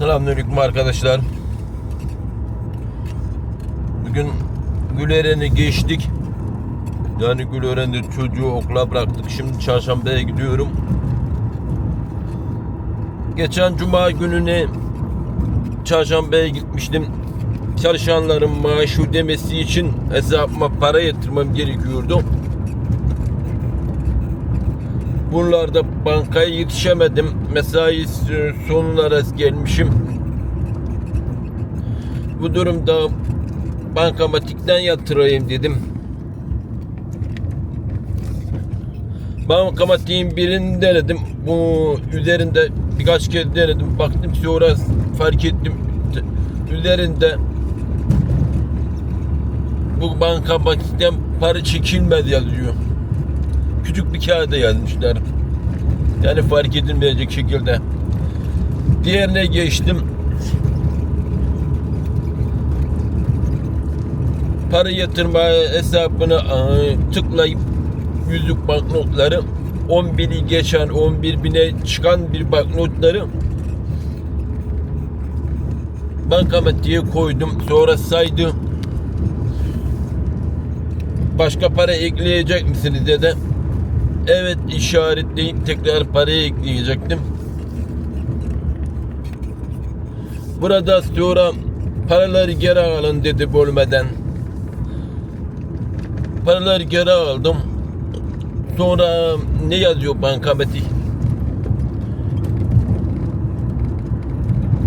Selamünaleyküm arkadaşlar. Bugün Güleren'i geçtik. Yani Güleren'de çocuğu okula bıraktık. Şimdi çarşambaya gidiyorum. Geçen cuma gününe çarşambaya gitmiştim. Çalışanların maaşı ödemesi için hesabıma para yatırmam gerekiyordu. Bunlarda bankaya yetişemedim. Mesai sonuna rast gelmişim. Bu durumda bankamatikten yatırayım dedim. Bankamatiğin birini denedim. Bu üzerinde birkaç kez denedim. Baktım sonra fark ettim. Üzerinde bu bankamatikten para çekilmez yazıyor küçük bir kağıda yazmışlar. Yani fark edilmeyecek şekilde. Diğerine geçtim. Para yatırma hesabını tıklayıp yüzlük banknotları 11'i geçen 11 bine çıkan bir banknotları bankamatiğe koydum. Sonra saydı. Başka para ekleyecek misiniz dedi. Evet işaretleyip tekrar parayı ekleyecektim. Burada sonra paraları geri alın dedi bölmeden. Paraları geri aldım. Sonra ne yazıyor bankamatik?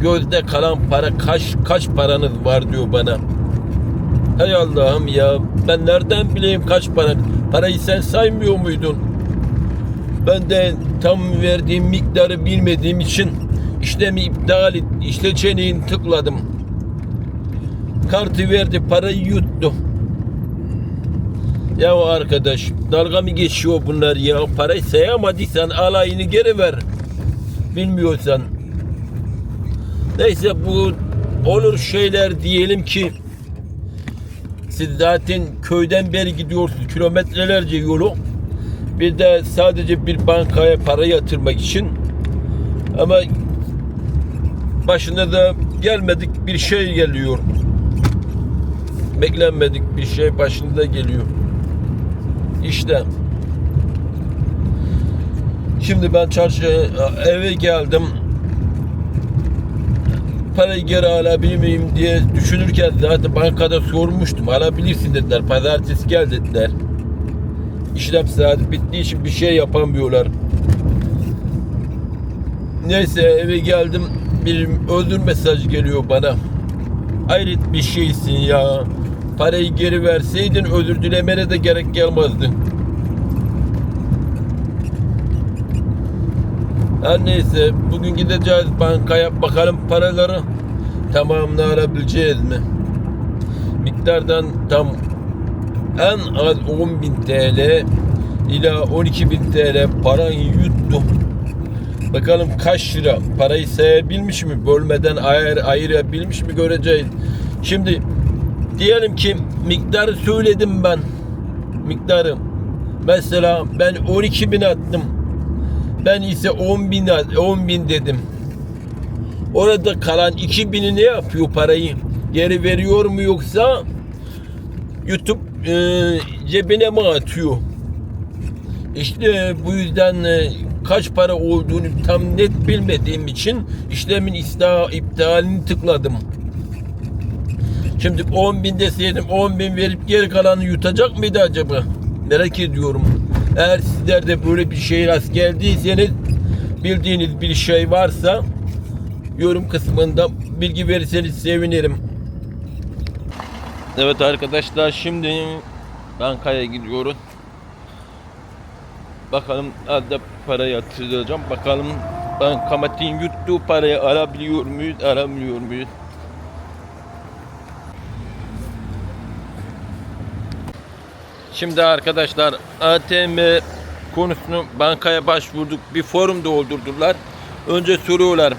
Gözde kalan para kaç kaç paranız var diyor bana. Hay Allah'ım ya ben nereden bileyim kaç para? Parayı sen saymıyor muydun? Ben de tam verdiğim miktarı bilmediğim için işlemi iptal et, işleyeceğini tıkladım. Kartı verdi, parayı yuttu. Ya arkadaş, dalga mı geçiyor bunlar ya? Parayı sayamadıysan alayını geri ver. Bilmiyorsan. Neyse bu olur şeyler diyelim ki siz zaten köyden beri gidiyorsunuz kilometrelerce yolu. Bir de sadece bir bankaya para yatırmak için ama başına da gelmedik bir şey geliyor. Beklenmedik bir şey başında geliyor. İşte Şimdi ben çarşı eve geldim. Parayı geri alabilir miyim diye düşünürken zaten bankada sormuştum. Alabilirsin dediler. Pazartesi gel dediler işlem saati bittiği için bir şey yapamıyorlar. Neyse eve geldim bir öldür mesaj geliyor bana. Hayret bir şeysin ya. Parayı geri verseydin özür dilemene de gerek gelmezdi. Her neyse bugün gideceğiz bankaya bakalım paraları tamamını mi? Miktardan tam en az 10.000 TL ila 12.000 TL paran yuttu. Bakalım kaç lira parayı sayabilmiş mi? Bölmeden ayır, ayırabilmiş mi göreceğiz. Şimdi diyelim ki miktarı söyledim ben. Miktarı. Mesela ben 12 bin attım. Ben ise 10 bin, 10 bin dedim. Orada kalan 2 bini ne yapıyor parayı? Geri veriyor mu yoksa YouTube e, cebine mi atıyor? İşte bu yüzden e, kaç para olduğunu tam net bilmediğim için işlemin iptalini tıkladım. Şimdi 10 bin deseydim 10 bin verip geri kalanı yutacak mıydı acaba? Merak ediyorum. Eğer sizler de böyle bir şey rast geldiyseniz bildiğiniz bir şey varsa yorum kısmında bilgi verirseniz sevinirim. Evet arkadaşlar şimdi bankaya gidiyoruz. Bakalım adda para yatıracağım. Bakalım bankamatiğin yuttuğu parayı alabiliyor muyuz, aramıyor muyuz? Şimdi arkadaşlar ATM konusunu bankaya başvurduk. Bir forum doldurdular. Önce soruyorlar.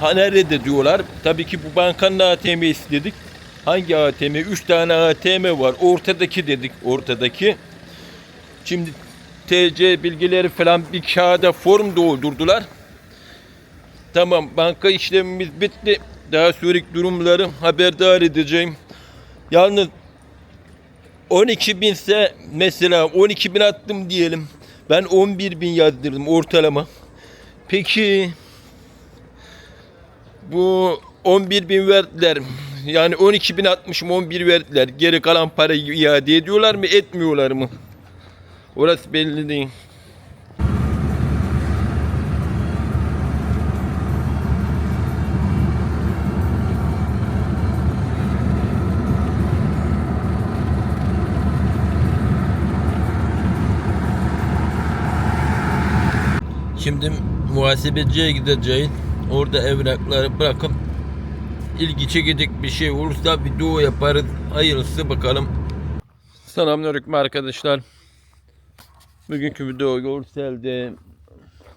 Ha nerede diyorlar. Tabii ki bu bankanın ATM'si dedik. Hangi ATM? 3 tane ATM var. Ortadaki dedik. Ortadaki. Şimdi TC bilgileri falan bir kağıda form doldurdular. Tamam banka işlemimiz bitti. Daha sonraki durumları haberdar edeceğim. Yalnız 12 binse mesela 12 bin attım diyelim. Ben 11 bin yazdırdım ortalama. Peki bu 11 bin verdiler. Yani 12 bin atmışım 11 verdiler. Geri kalan parayı iade ediyorlar mı etmiyorlar mı? Orası belli değil. Şimdi muhasebeciye gideceğiz. Orada evrakları bırakıp ilgi çekecek bir şey olursa video yaparız. Hayırlısı bakalım. Selamünaleyküm arkadaşlar. Bugünkü video görselde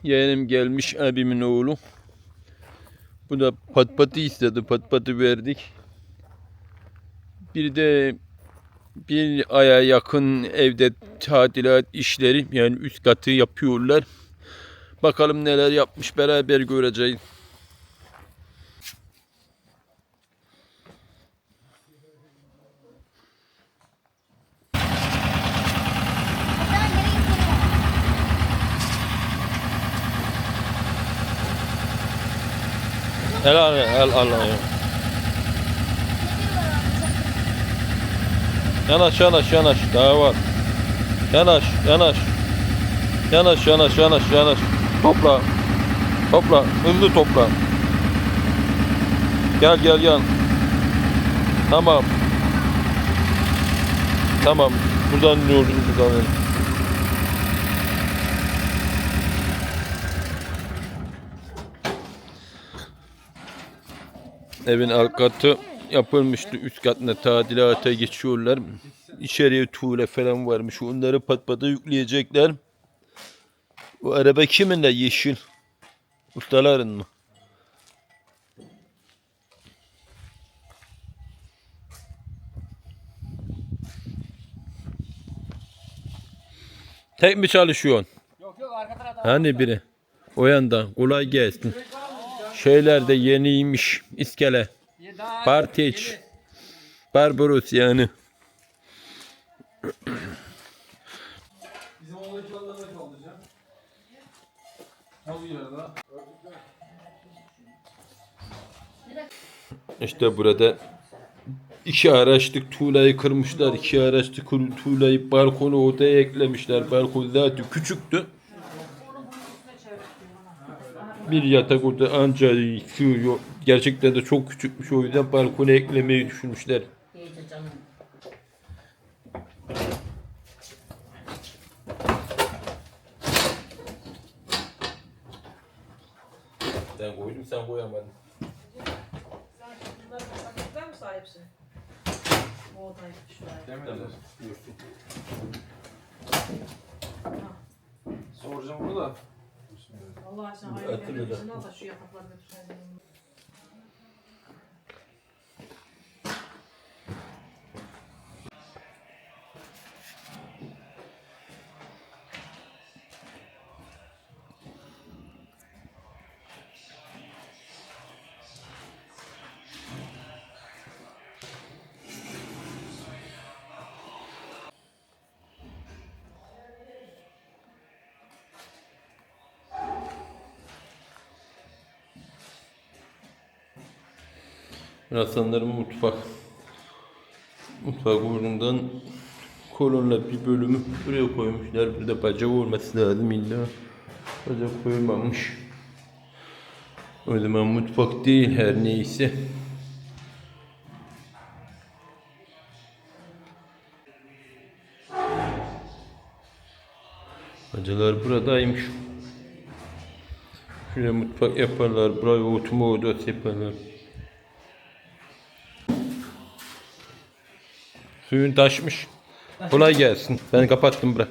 yeğenim gelmiş abimin oğlu. Bu da pat patı istedi. Pat patı verdik. Bir de bir aya yakın evde tadilat işleri yani üst katı yapıyorlar. Bakalım neler yapmış beraber göreceğiz. El al el al al. Yanaş yanaş yanaş daha var. Yanaş yanaş. Yanaş yanaş yanaş yanaş. Topla. Topla. Hızlı topla. Gel gel gel. Tamam. Tamam. Buradan iniyoruz buradan. Evin alt katı yapılmıştı. Üst katına tadilata geçiyorlar. İçeriye tuğle falan varmış. Onları pat pata yükleyecekler. Bu araba kimin de yeşil? Ustaların mı? Tek mi çalışıyorsun? Yok yok arka tarafta. Hani biri? O yanda. Kolay gelsin. Şeyler de yeniymiş. İskele. Daha Parteç. Barbaros yani. Bizim kalacak. Nasıl yerde? İşte burada iki araçlık tuğlayı kırmışlar. iki araçlık tuğlayı balkona odaya eklemişler. Balkon zaten küçüktü. Bir yatak oda anca sığıyor. Gerçekten de çok küçükmüş o yüzden balkona eklemeyi düşünmüşler. Ben koydum sen koyamadın. Bunlar paketler mi sahipsin? Bu odayı şuraya. Demedim. Soracağım bunu da. Allah aşkına Dur, hayırlı atın öyle. evlenirsin al da şu yatakları götürelim. Biraz sanırım mutfak. Mutfak uğrundan kolonla bir bölümü buraya koymuşlar. Burada bacak olması lazım illa. Bacak koymamış. O zaman mutfak değil her neyse. Bacalar buradaymış. Şuraya mutfak yaparlar. Buraya oturma odası yaparlar. Suyun taşmış. Kolay gelsin. Ben kapattım bırak.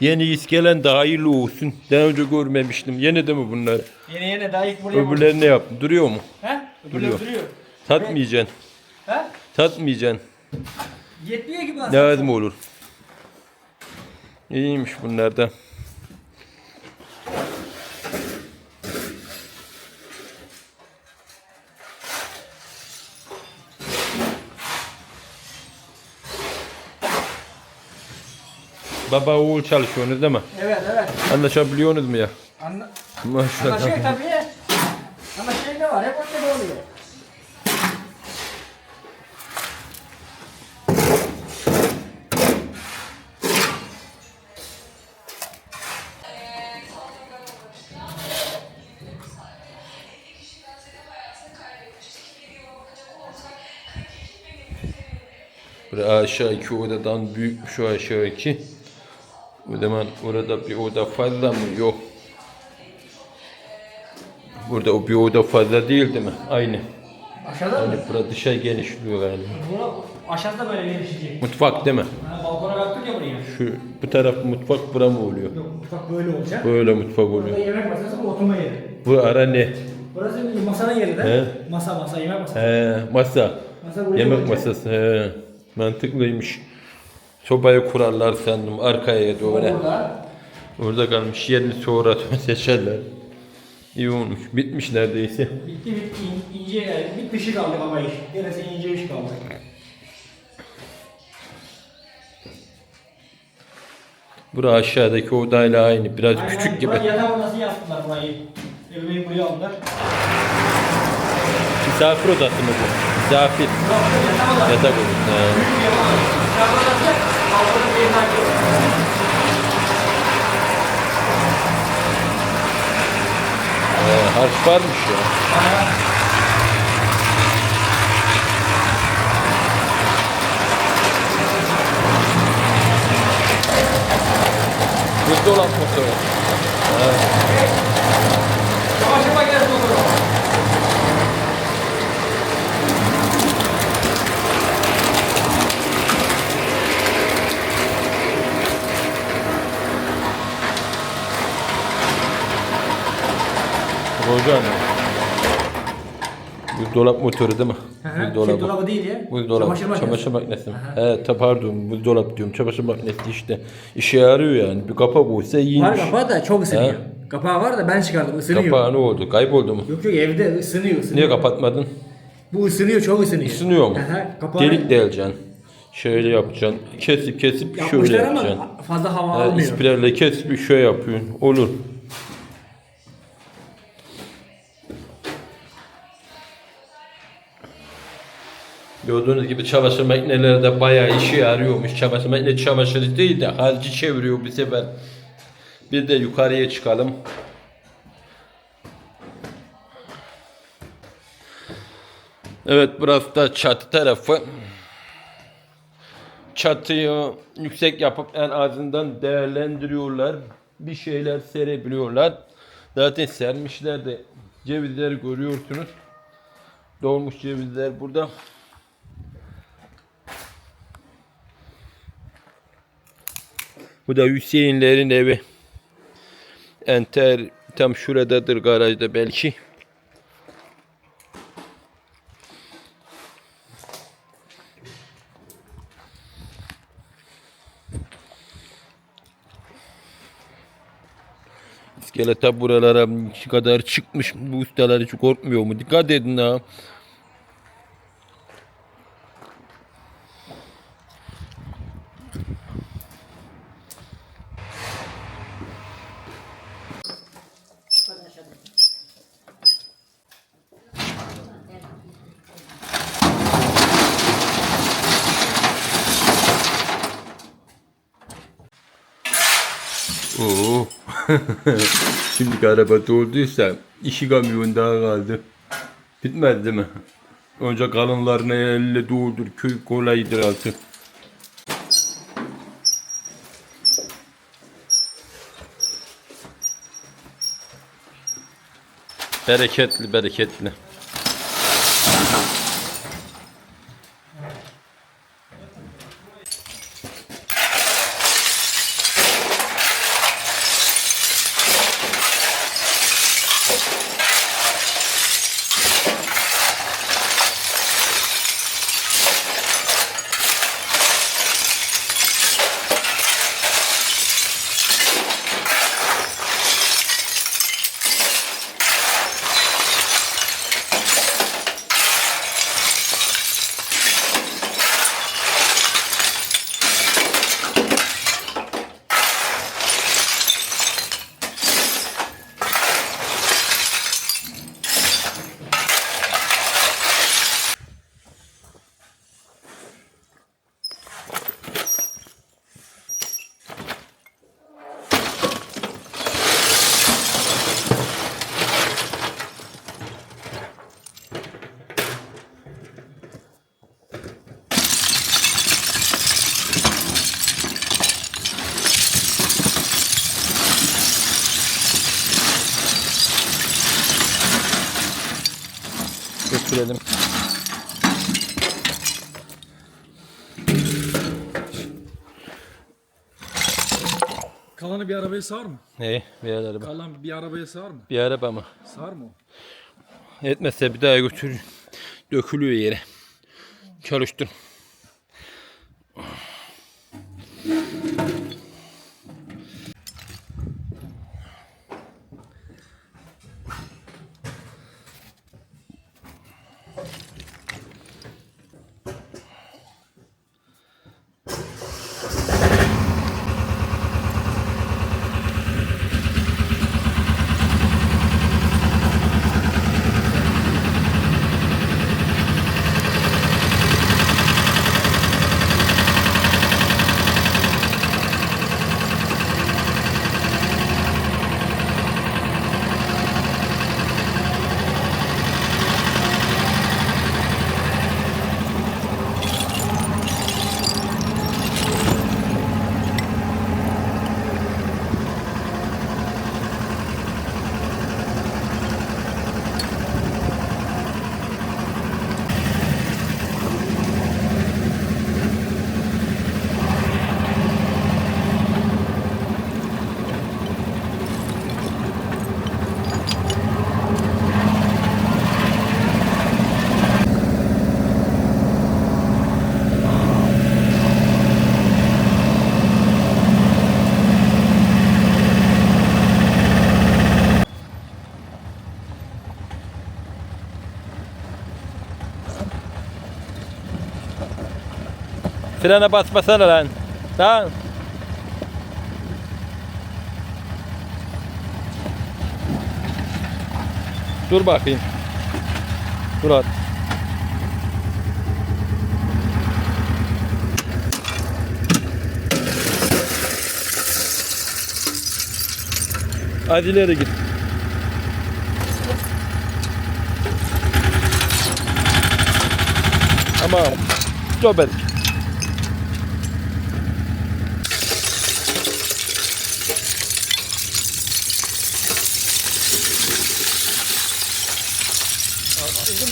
Yeni iskelen de hayırlı olsun. Daha önce görmemiştim. Yeni de mi bunlar? Yeni yeni daha ilk buraya. Öbürleri ne yaptın? Duruyor mu? He? Duruyor. Duruyor. Duruyor. Satmayacaksın. He? Satmayacaksın. Yetmiyor ki bana. Lazım olur. İyiymiş bunlar da. Baba oğul çalışıyorsunuz değil mi? Evet evet. Anlaşabiliyorsunuz mu ya? Anla Maşallah. Anlaşıyor tabii. Ama şey ne var? Hep ortada oluyor. Böyle aşağı iki odadan büyük şu aşağı iki. Zaman orada bir oda fazla mı? Yok. Burada o bir oda fazla değil değil mi? Aynı. Aşağıda mı? Yani burada dışarı genişliyor yani. Bunu aşağıda böyle gelişecek. Mutfak değil mi? Ha, balkona baktık ya buraya. Şu bu taraf mutfak bura mı oluyor? Yok mutfak böyle olacak. Böyle mutfak Burada oluyor. yemek masası bu oturma yeri. Bu ara ne? Burası masanın yeri de. He. Masa masa yemek masası. He, masa. Masa Yemek olacak. masası. He. Mantıklıymış. Sobayı kurarlar sandım arkaya doğru. Burada. Orada kalmış yerini sonra seçerler. İyi olmuş. Bitmiş neredeyse. Bitti bitti in- ince yani bir dışı kaldı baba iş. Gerisi ince iş kaldı. Bura aşağıdaki odayla aynı. Biraz Aynen, küçük gibi. Yatak odası yaptılar burayı. Evi buraya aldılar. Misafir odası mı bu? Misafir. Yatak odası. Yatak odası. Yatak odası. Yatak odası. Balkonun yerine açıyor. He, harç varmış ya. Buzdolap motoru. Çamaşır Hocam. Buzdolap motoru değil mi? Şey dolabı değil ya. Buzdolabı. Çamaşır makinesi. Çamaşır makinesi. He, ta pardon buzdolap diyorum. Çamaşır makinesi işte. İşe yarıyor yani. Bir kapak olsa Var iyiymiş. kapağı da çok ısınıyor. He. Kapağı var da ben çıkardım ısınıyor. Kapağı ne oldu? Kayboldu mu? Yok yok evde ısınıyor ısınıyor. Niye kapatmadın? Bu ısınıyor çok ısınıyor. Isınıyor mu? Aha, kapağı Delik deleceksin. Şöyle yapacaksın. Kesip kesip şöyle Yapmışlar yapacaksın. ama fazla hava almıyor. ispirelle kesip şöyle yapıyorsun. Olur. Gördüğünüz gibi çamaşır makineleri de bayağı işe yarıyormuş. Çamaşır makine çamaşırı değil de halci çeviriyor bir sefer. Bir de yukarıya çıkalım. Evet burası da çatı tarafı. Çatıyı yüksek yapıp en azından değerlendiriyorlar. Bir şeyler serebiliyorlar. Zaten sermişler de cevizleri görüyorsunuz. Doğmuş cevizler burada. Bu da Hüseyinlerin evi. Enter tam şuradadır garajda belki. İskelete buralara kadar çıkmış bu ustalar hiç korkmuyor mu? Dikkat edin ha. Oo. Şimdi araba dolduysa iki kamyon daha kaldı. Bitmez değil mi? Önce kalınlarını elle doldur. Köy kolaydır artık. Bereketli bereketli. Kalanı bir arabaya sığar mı? Ne? Bir araba. Kalan bir arabaya sığar mı? Bir araba mı? Sığar mı o? Etmezse bir daha götür. Dökülüyor yere. Çalıştır. Frene basmasana lan. Tamam. Dur bakayım. Dur at. Hadi ileri git. Tamam. Stop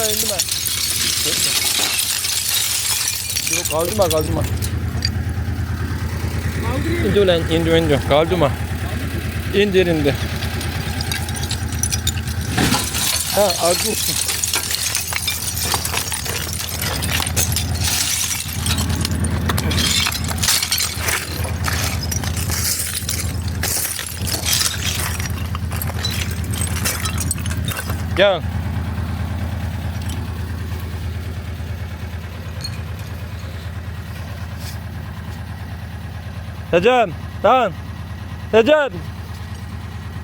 et. İndirme indirme. Yok kaldırma kaldırma. İndir lan indir indir kaldırma. İndir indir. Ha dursun. Gel. Recep, lan. Recep.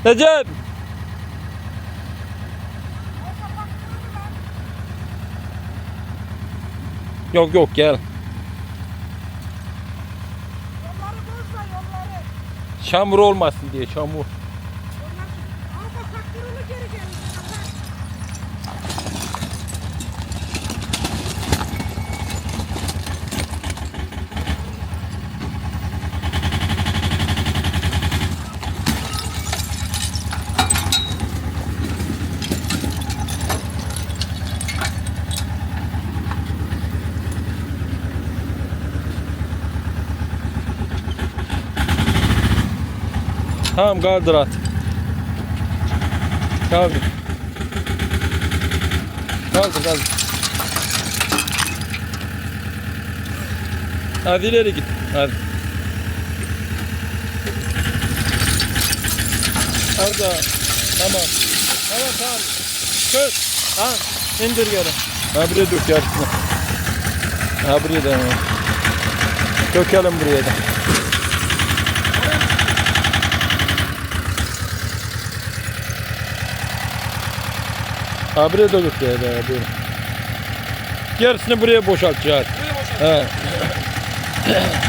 Recep. Yok yok gel. Yolları bozma yolları. Çamur olmasın diye çamur. Tamam kaldır. Kaldır. Kaldır kaldır. Hadi ileri git. Hadi. Orada. Tamam. Tamam tamam. Çök. Ha, indir geri. Ha buraya dök yarısını. Ha buraya da. Dökelim buraya da. Ha buraya da dök ya da böyle. Yarısını buraya boşaltacağız. He.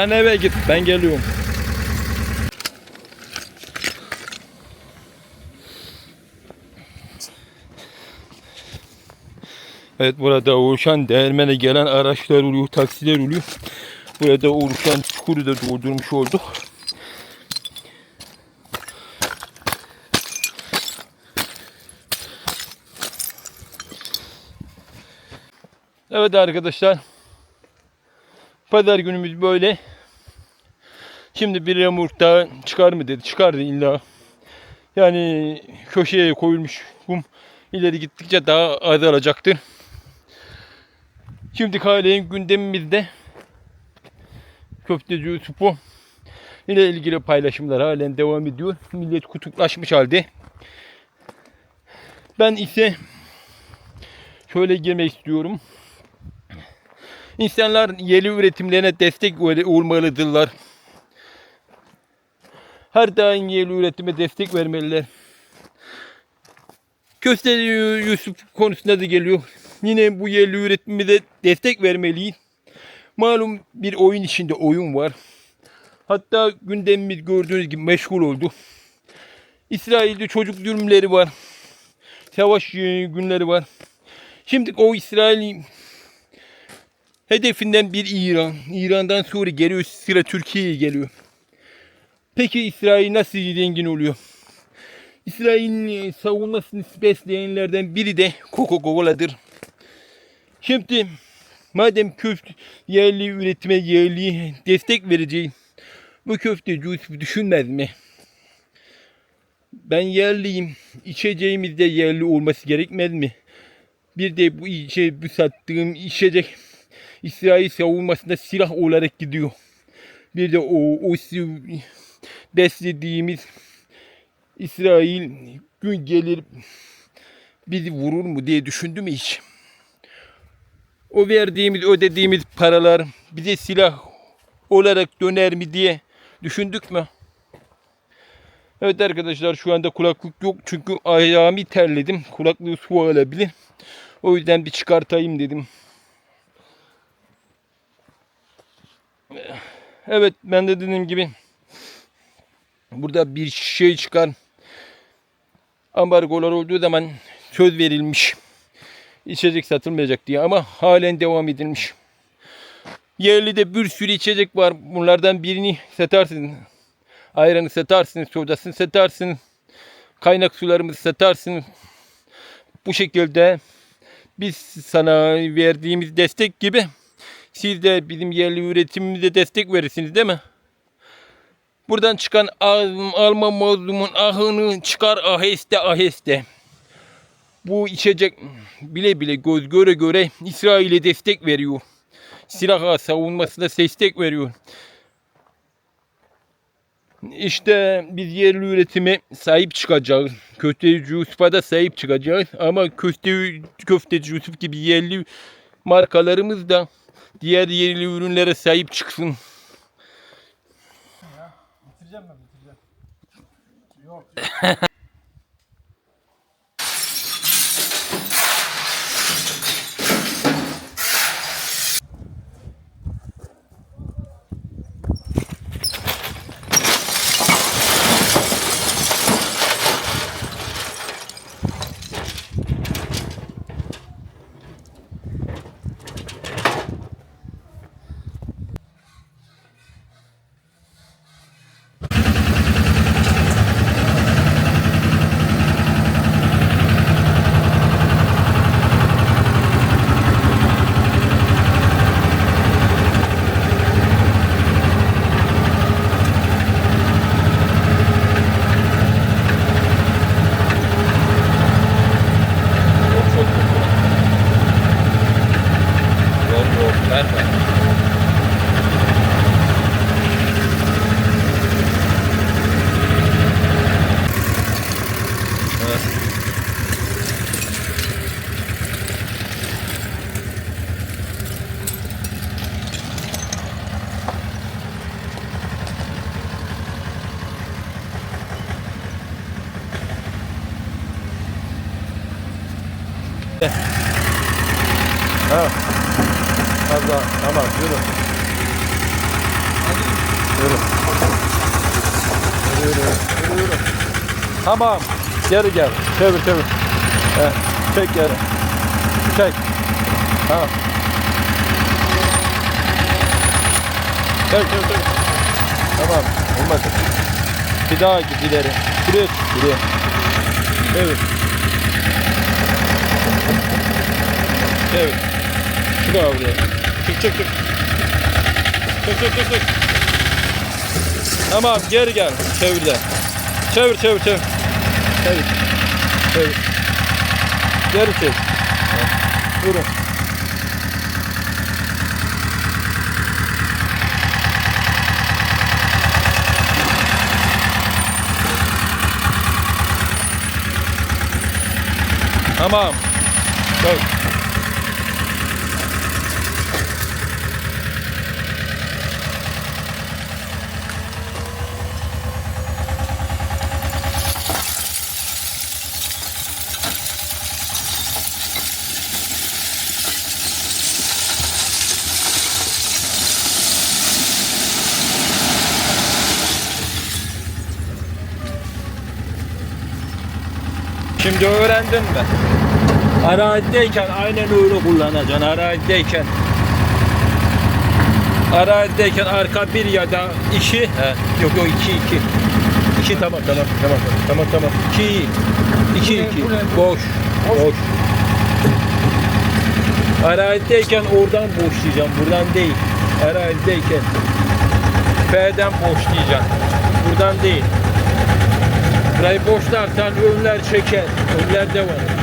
Sen eve git ben geliyorum. Evet burada oluşan değirmene gelen araçlar oluyor, taksiler oluyor. Burada oluşan çukuru da doldurmuş olduk. Evet arkadaşlar Pazar günümüz böyle. Şimdi bir yamuk daha çıkar mı dedi. Çıkardı illa. Yani köşeye koyulmuş kum ileri gittikçe daha azalacaktır. Şimdi halen gündemimizde köfteci Yusuf'u ile ilgili paylaşımlar halen devam ediyor. Millet kutuplaşmış halde. Ben ise şöyle girmek istiyorum. İnsanlar yerli üretimlerine destek olmalıdırlar. Her daim yerli üretime destek vermeliler. Kösteci Yusuf konusunda da geliyor. Yine bu yerli üretime de destek vermeliyiz. Malum bir oyun içinde oyun var. Hatta gündemimiz gördüğünüz gibi meşgul oldu. İsrail'de çocuk durumları var. Savaş günleri var. Şimdi o İsrail hedefinden bir İran. İran'dan sonra geliyor sıra Türkiye'ye geliyor. Peki İsrail nasıl zengin oluyor? İsrail'in savunmasını besleyenlerden biri de Coca-Cola'dır. Şimdi madem köfte yerli üretime yerli destek vereceğiz. Bu köfteci Yusuf düşünmez mi? Ben yerliyim. İçeceğimiz de yerli olması gerekmez mi? Bir de bu içe, bu sattığım içecek İsrail savunmasında silah olarak gidiyor. Bir de o, o beslediğimiz İsrail gün gelir bizi vurur mu diye düşündüm hiç. O verdiğimiz, ödediğimiz paralar bize silah olarak döner mi diye düşündük mü? Evet arkadaşlar şu anda kulaklık yok çünkü ayağımı terledim. Kulaklığı su alabilir. O yüzden bir çıkartayım dedim. Evet ben de dediğim gibi burada bir şey çıkar. Ambargolar olduğu zaman söz verilmiş. İçecek satılmayacak diye ama halen devam edilmiş. Yerli de bir sürü içecek var. Bunlardan birini satarsın. Ayranı satarsın, sodasını satarsın. Kaynak sularımızı satarsın. Bu şekilde biz sana verdiğimiz destek gibi siz de bizim yerli üretimimize destek verirsiniz değil mi? Buradan çıkan al- alma mazlumun ahını çıkar aheste aheste. Bu içecek bile bile göz göre göre İsrail'e destek veriyor. Silah savunmasına destek veriyor. İşte biz yerli üretime sahip çıkacağız. Köfteci Yusuf'a da sahip çıkacağız. Ama köfte, köfteci Yusuf gibi yerli markalarımız da diğer yerli ürünlere sahip çıksın. Bitireceğim ben bitireceğim. Yok çok kötü. Yok yok verme. Ha. Fazla tamam yürü. Yürü. Yürü yürü. Yürü yürü. Tamam. Geri gel. Çevir çevir. Heh. Çek geri. Çek. Ha. Çevir çevir çevir. Tamam. Olmadı. Bir daha git ileri. Şuraya çık. Şuraya. Çevir. Çevir. Çık abi buraya. Çık çık çık. Çık çık çık çık. Tamam geri gel. Çevir de. Çevir çevir çevir. Çevir. Çevir. Geri çevir. Vurun. Tamam. Bak. Öğrendin mi? Arazideyken aynen öyle kullanacaksın. Arazideyken arazideyken arka bir ya da iki. He. yok yok iki iki. İki tamam tamam tamam tamam tamam. İki iki iki. boş boş. arazideyken oradan boşlayacaksın buradan değil. Arazideyken F'den boşlayacaksın buradan değil Burayı boşlarsan önler çeker önler devam